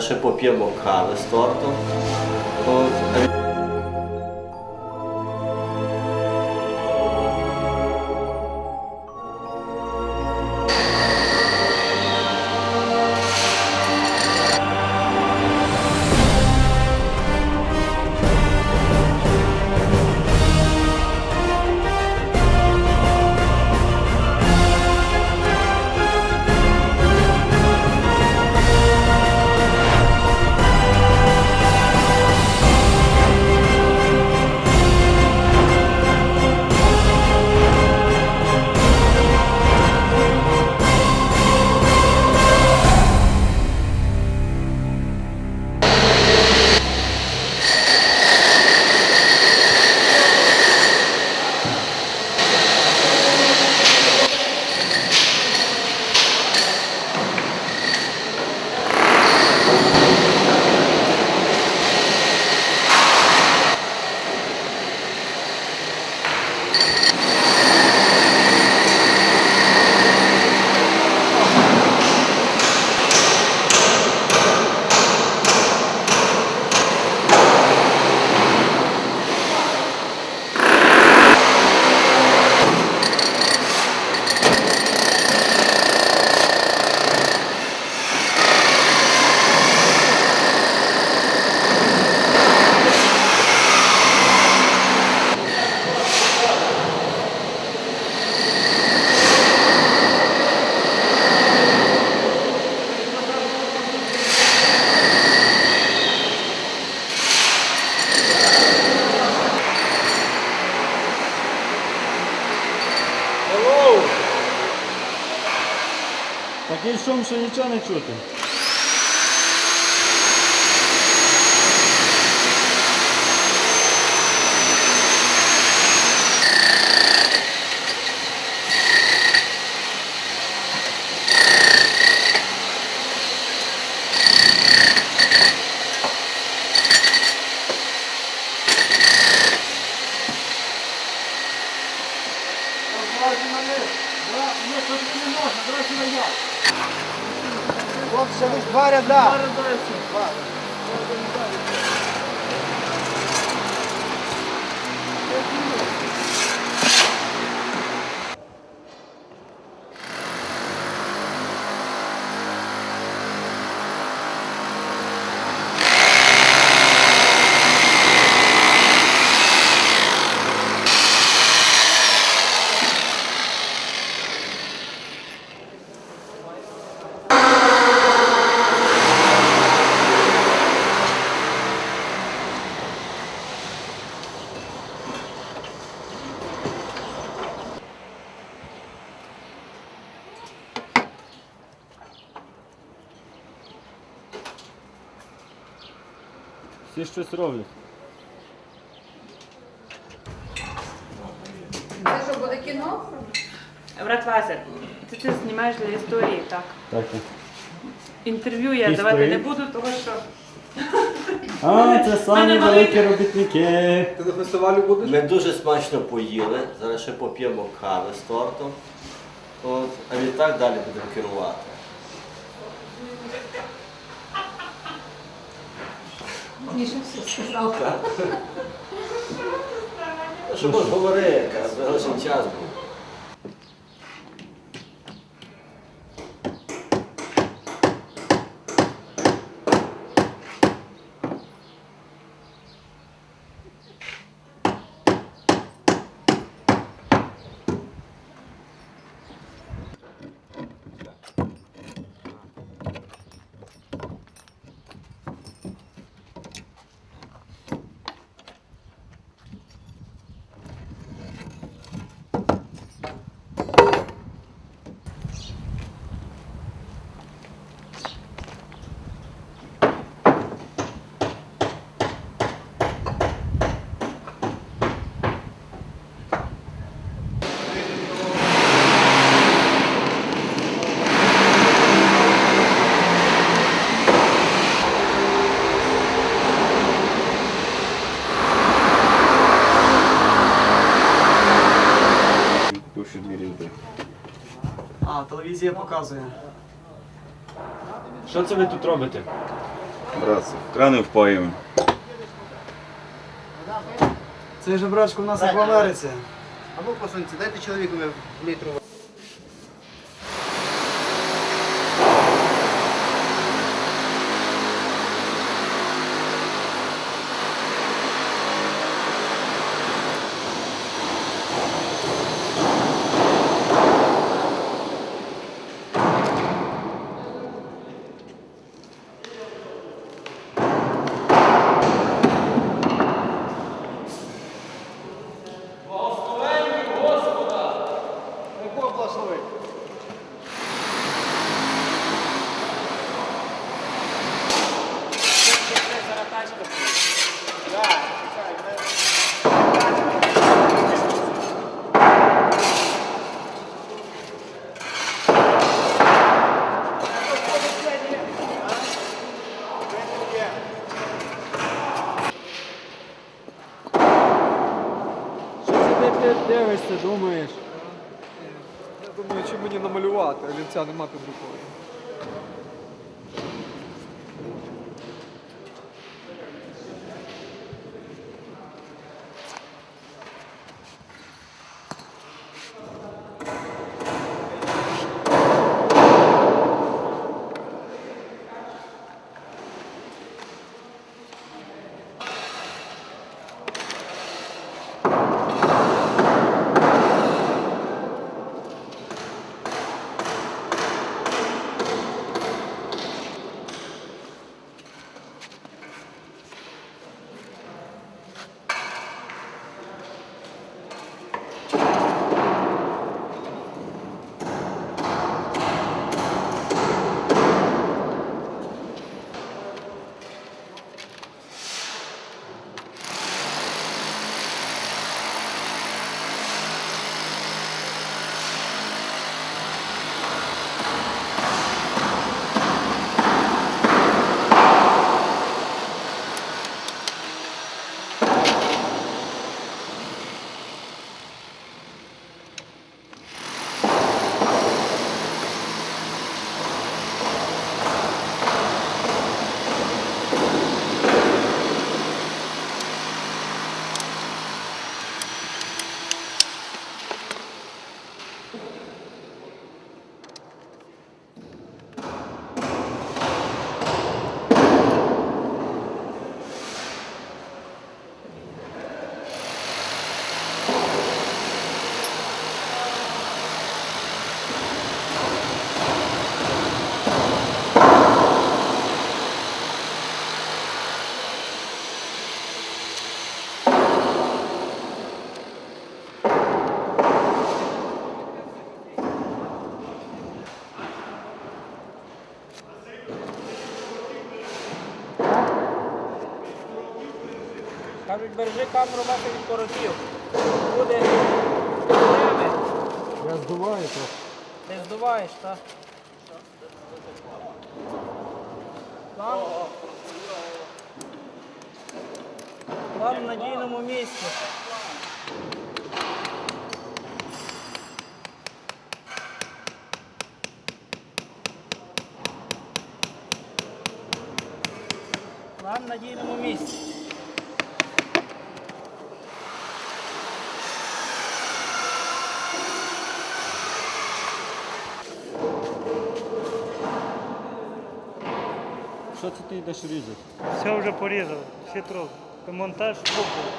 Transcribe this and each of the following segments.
Ще поп'ємо кави з тортом. Нічого не чути. Ви Всі щось роблять. Це що буде кіно? Брат Вася, це ти знімаєш для історії, так. Так. Інтерв'ю я Історії? давати не буду, тому що А, це самі великі робітники. Ти на фестивалю будеш? Ми дуже смачно поїли. Зараз ще поп'ємо кави з тортом. От. А відтак далі будемо керувати. Міша все сказав. Що можеш говори, лише час був. Душі дві різьби. А, телевізія показує. Що це ви тут робите? Братці, крани впаємо. Це ж брачку в нас як в Америці. А ну посуньте, дайте чоловікові літру. Що це ти дивишся, думаєш? Я думаю, чи мені намалювати, олівця нема під рукою. Бережи камеру мати від коротів. Буде проблеми. Я здуваю то. Ти здуваєш, так? План? План в надійному місці. План в надійному місці. Що це ти йдеш різати? Все вже порізав, хитро. Монтаж купив.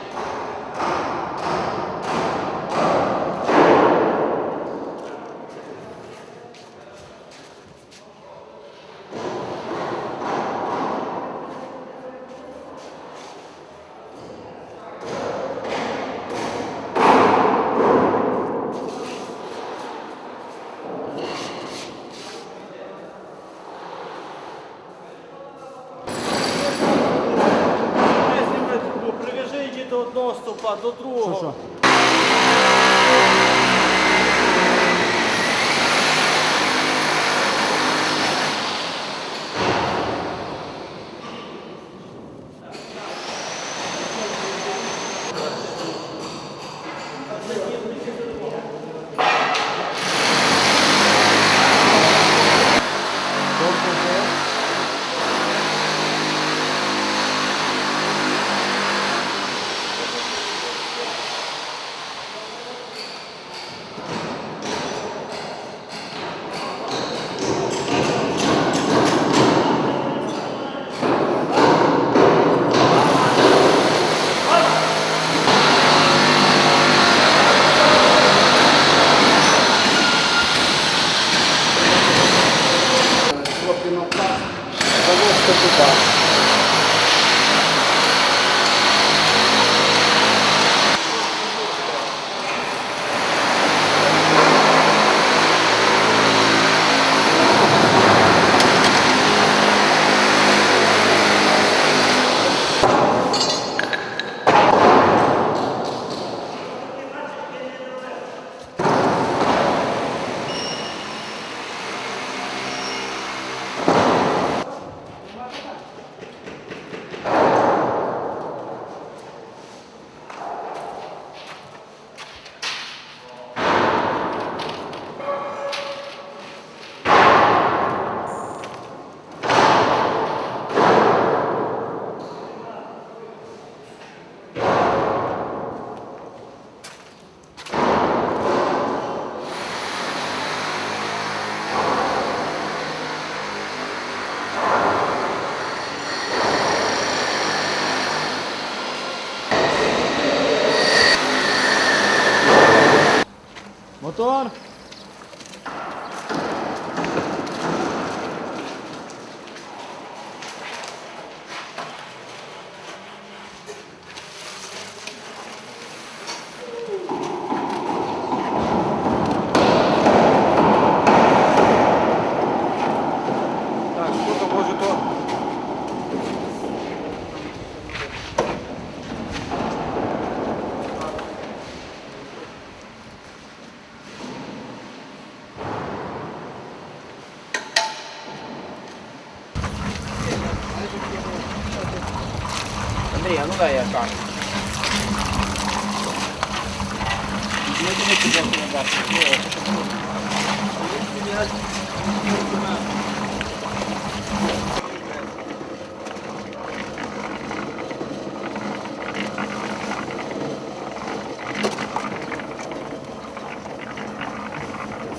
motor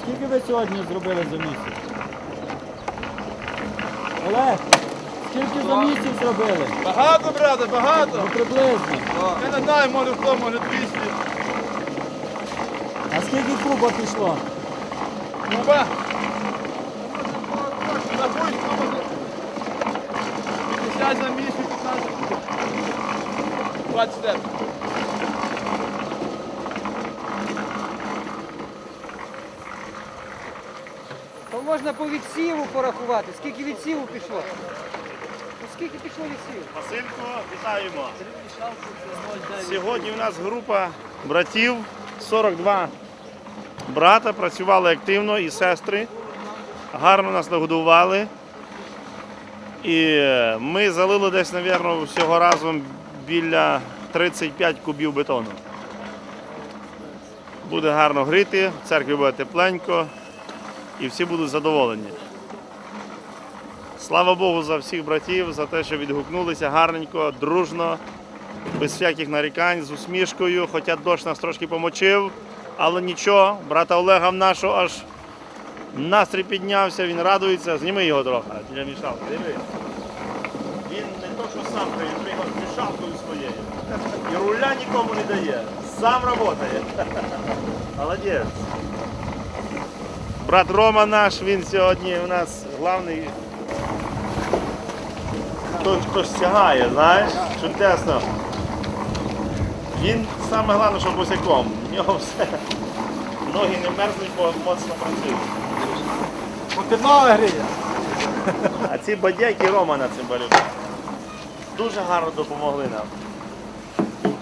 Скільки ви сьогодні зробили за місяць? Олег, скільки за місяць зробили? Багато, брате, багато. Ну приблизно. Я не знаю, може 100, може 200. Скільки куба пішло? Куба. На пульську може. 50 за місяць, 15. 20 лет. То можна по відсіву порахувати. Скільки відсіву пішло? Ну, скільки пішло відсіву? Василько, вітаємо. Сьогодні у нас група братів, 42 брата, працювали активно і сестри. Гарно нас нагодували. І ми залили десь, мабуть, всього разом біля 35 кубів бетону. Буде гарно гріти, в церкві буде тепленько і всі будуть задоволені. Слава Богу за всіх братів, за те, що відгукнулися гарненько, дружно, без всяких нарікань, з усмішкою. Хоча дощ нас трошки помочив, але нічого, брата Олега в нашого аж настрій піднявся, він радується. Зніми його трохи. Для мішалки. Диви. Він не то, що сам приїхав мішалкою своєю. І руля нікому не дає. Сам працює. Молодець. Брат Рома наш, він сьогодні у нас головний хто, хтось тягає, знаєш, чудесно. Він саме головне, що босиком. Нього все. Ноги не мерзнуть, бо моцно працюють. Ноги гріє. А ці бодяки Рома на цим полюбив. Дуже гарно допомогли нам.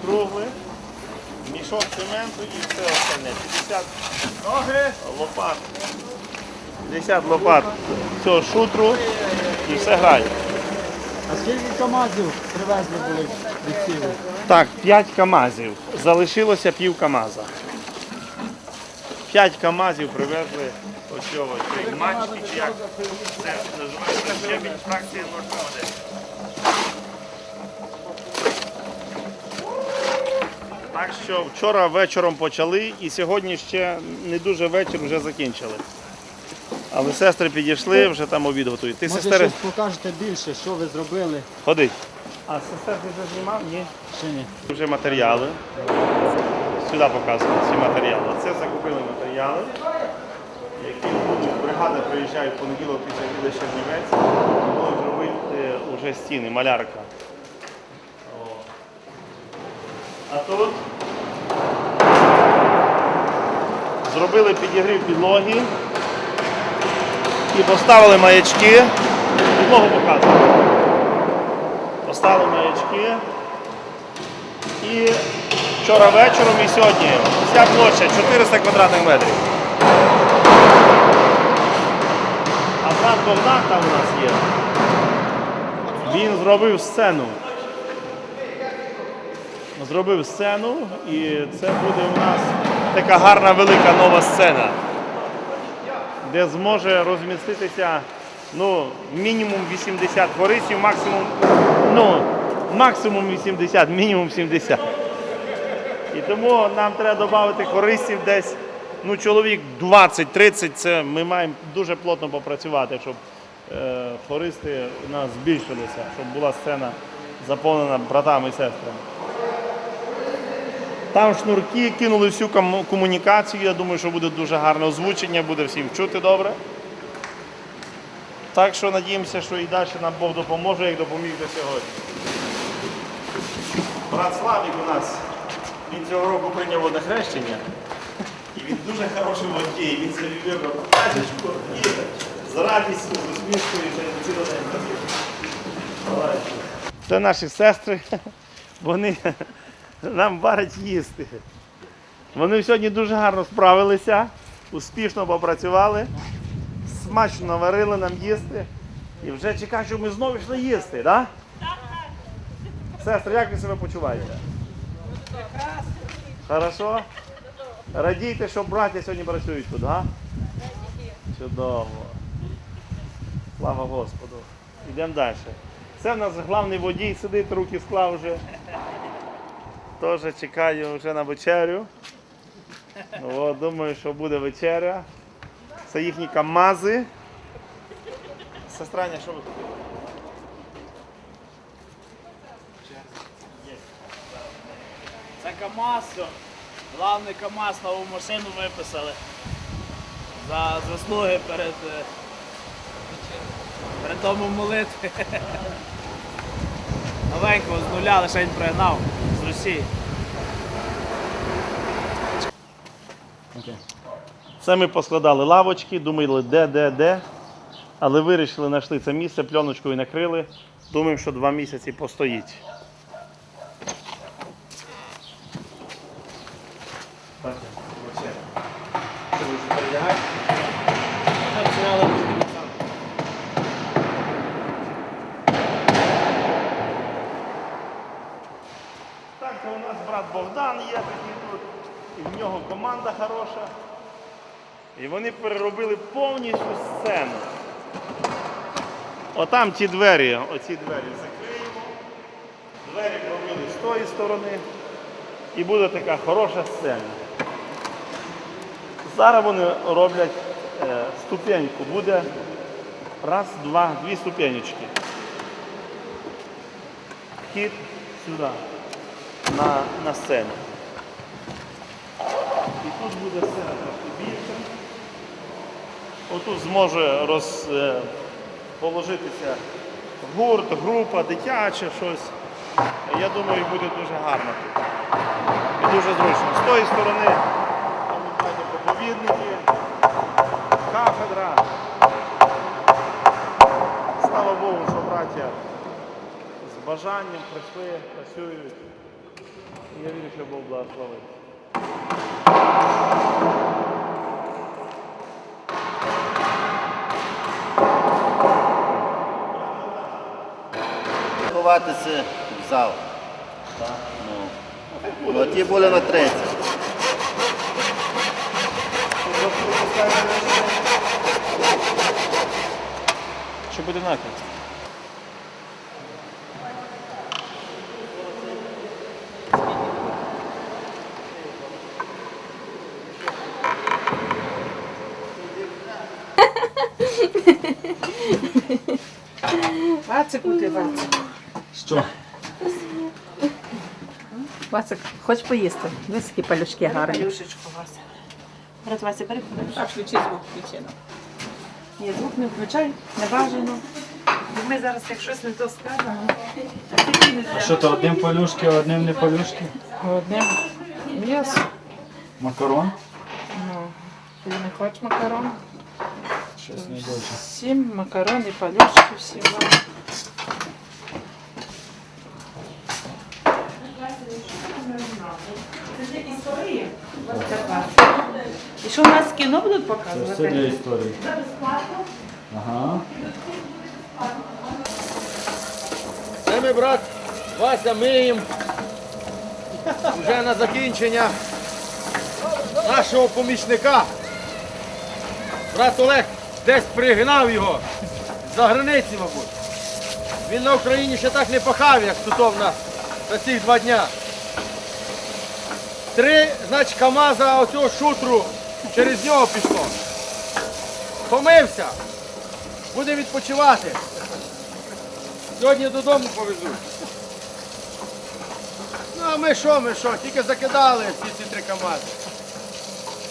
Кругли, мішок цементу і все остальне. 50 Ноги. лопат. 50 лопат цього шутру і все грає. А скільки КАМАЗів привезли були від сілу? Так, 5 КАМАЗів. Залишилося пів КАМАЗа. 5 КАМАЗів привезли оцього матчі, чи як це називається щебінь фракція 0,1. Так що вчора вечором почали і сьогодні ще не дуже вечір вже закінчили. Але сестри підійшли, вже там обід готують. Ти Може сестри, щось покажете більше, що ви зробили? ходи. А сестер ти вже знімав? Ні. Чи ні? Вже матеріали. Сюди показують ці матеріали. Це закупили матеріали, які будуть, бригада приїжджає в понеділок після з Чернівець, будуть робити вже стіни, малярка. А тут зробили підігрів підлоги і поставили маячки. Підлогу показую. Поставили маячки. І вчора вечором і сьогодні вся площа 400 квадратних метрів. А брат Богдан там у нас є. Він зробив сцену. Зробив сцену і це буде у нас така гарна велика нова сцена, де зможе розміститися ну, мінімум 80 хористів, максимум, ну, максимум 80, мінімум 70. І тому нам треба додати хористів десь ну, чоловік 20-30, це ми маємо дуже плотно попрацювати, щоб е, хористи у нас збільшилися, щоб була сцена заповнена братами і сестрами. Там шнурки кинули всю комунікацію. Я думаю, що буде дуже гарне озвучення, буде всім чути добре. Так що надіємося, що і далі нам Бог допоможе, як допоміг до сьогодні. Брат Славік у нас, він цього року прийняв водне хрещення. І він дуже хороший водій, він собі вибрав тачечку і з радістю, з усмішкою вже цілий день Це наші сестри, вони нам варять їсти. Вони сьогодні дуже гарно справилися, успішно попрацювали, смачно наварили нам їсти. І вже чекають, що ми знову йшли їсти, так? Да? Сестри, як ви себе почуваєте? Хорошо? Радійте, що браття сьогодні працюють тут, а? Чудово. Слава Господу. Йдемо далі. Це в нас головний водій сидить, руки склав вже. Теж чекаю вже на вечерю. О, думаю, що буде вечеря. Це їхні камази. Сестраня, що ви хотіли? Це КАМАЗ, главний КАМАЗ нову машину виписали. За заслуги перед, е, перед домом молитви. Новенького з нуля лише він пригнав Росії. Це ми поскладали лавочки, думали, де, де, де. Але вирішили, знайшли це місце, пленочкою накрили. Думаємо, що два місяці постоїть. Так, то у нас брат Богдан є такий тут, і в нього команда хороша. І вони переробили повністю сцену. Отам ті двері, оці двері закриємо. Двері пробили з тої сторони. І буде така хороша сцена. Зараз вони роблять е, ступеньку. Буде раз, два, дві ступенечки. Вхід сюди, на, на сцену. Тут буде сцена трошки більше. Отут зможе роз, е, гурт, група, дитяче щось. Я думаю, буде дуже гарно тут. І дуже зручно. З тої сторони там проповідники, кафедра. Слава Богу, що браття з бажанням прийшли, працюють. Я вірю, що Бог благословить. Ховатися в зал. Ну. От ті були на третій. Що буде наклад? Вацик ти, Вацик. Що? Васик, хоч поїсти? Дивись, які палючки гарні. Люшечку, Вася. Брат Вася, бери. бери. А включи звук включено. Ні, звук не включай, не бажано. Ми зараз, як щось не то скажемо, А що то одним полюшки, а одним не полюшки? Одним м'ясо. Макарон? Ну, ти не хочеш макарон? Щось не дуже. Сім макарон і палюшки всі Це історії. І що у нас кіно будуть Це все для показувати? історії. Ага. Це ми, брат, Вася, миємо вже на закінчення нашого помічника. Брат Олег десь пригнав його за границі, мабуть. Він на Україні ще так не пахав, як тут в нас за ці два дня. Три, значить, КАМАЗа оцього шутру через нього пішло. Помився. Буде відпочивати. Сьогодні додому повезуть. Ну а ми що, ми що? Тільки закидали всі ці три КАМАЗи.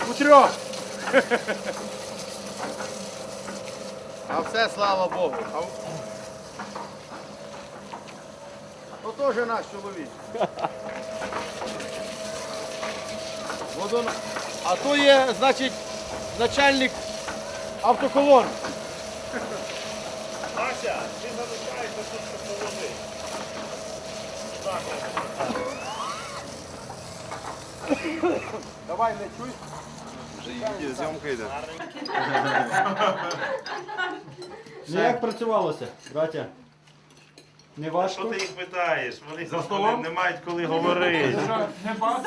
У трьох. А все, слава Богу. А... Теж наш чоловік. А то є, значить, начальник автоколон. Ася, ти залишаєшся тут, щоб положити. Давай не чуй. Зйомка Ну як працювалося, браття? Не Що ти їх питаєш? Вони не, не мають коли говорити.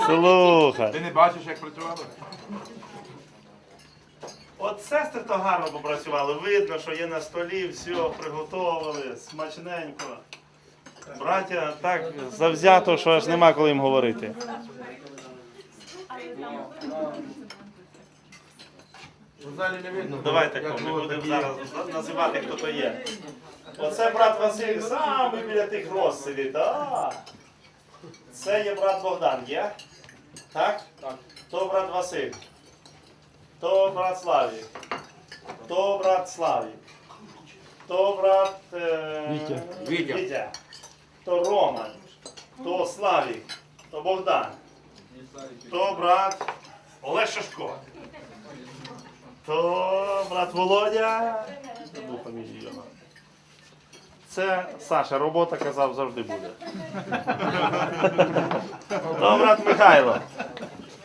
Слухай. Ти не бачиш, як працювали? От сестри то гарно попрацювали. Видно, що є на столі, все приготували, смачненько. Браття так завзято, що аж нема коли їм говорити. В залі не видно. Давай ми будемо зараз називати, хто то є. Оце брат Василь саме біля тих роз сидить. А, Це є брат Богдан, є? Так? Так. То брат Василь. То брат Славік. То брат Славік. То брат е... Вітя. Вітя. Вітя. То Роман. То Славік. То Богдан. То брат Олег Шашко. То брат Володя. Забув фамілію. Це Саша, робота казав завжди буде. То брат Михайло.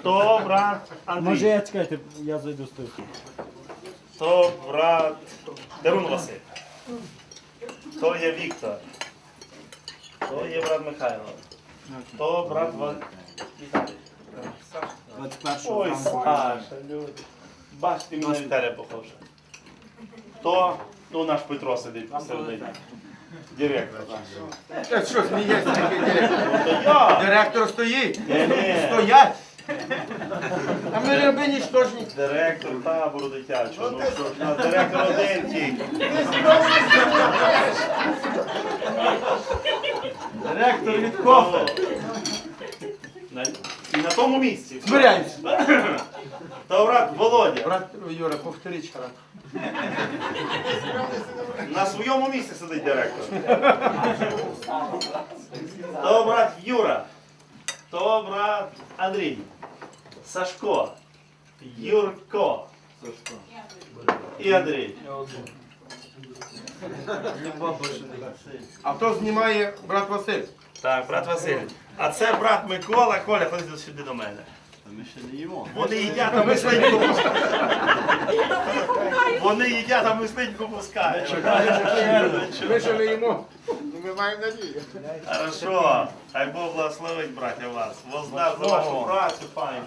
То брат Андрій. Може, я чекайте, я зайду з тих. То брат Дерун Василь. То є Віктор. То є брат Михайло. То брат Ва... Віталій. Ой, Саша, люди. Бач, ти мені на Віталія похож. То, ну наш Петро сидить посередині. Директор. Та що смієшся такий директор? Директор стоїть. Стоять. А ми раби нічтожні. Директор табору дитячого. Ну що ж, у нас директор один тільки. Директор від Кофе. І на тому місці. Збираємося. То брат Володя. Брат Юра, повторіть ще раз. На своєму місці сидить директор. То брат Юра. То брат Андрій. Сашко. Юрко. І Андрій. А хто знімає брат Василь? Так, брат Василь. А це брат Микола. Коля, ходи сюди до мене. Ми ще не їмо. Вони їдять, а ми слиньку пускаємо. Вони їдять, а ми слиньку пускаємо. Ми ще не їмо. Ми маємо надію. Хорошо. Хай Бог благословить, браття, вас. Воздасть за вашу працю, пані.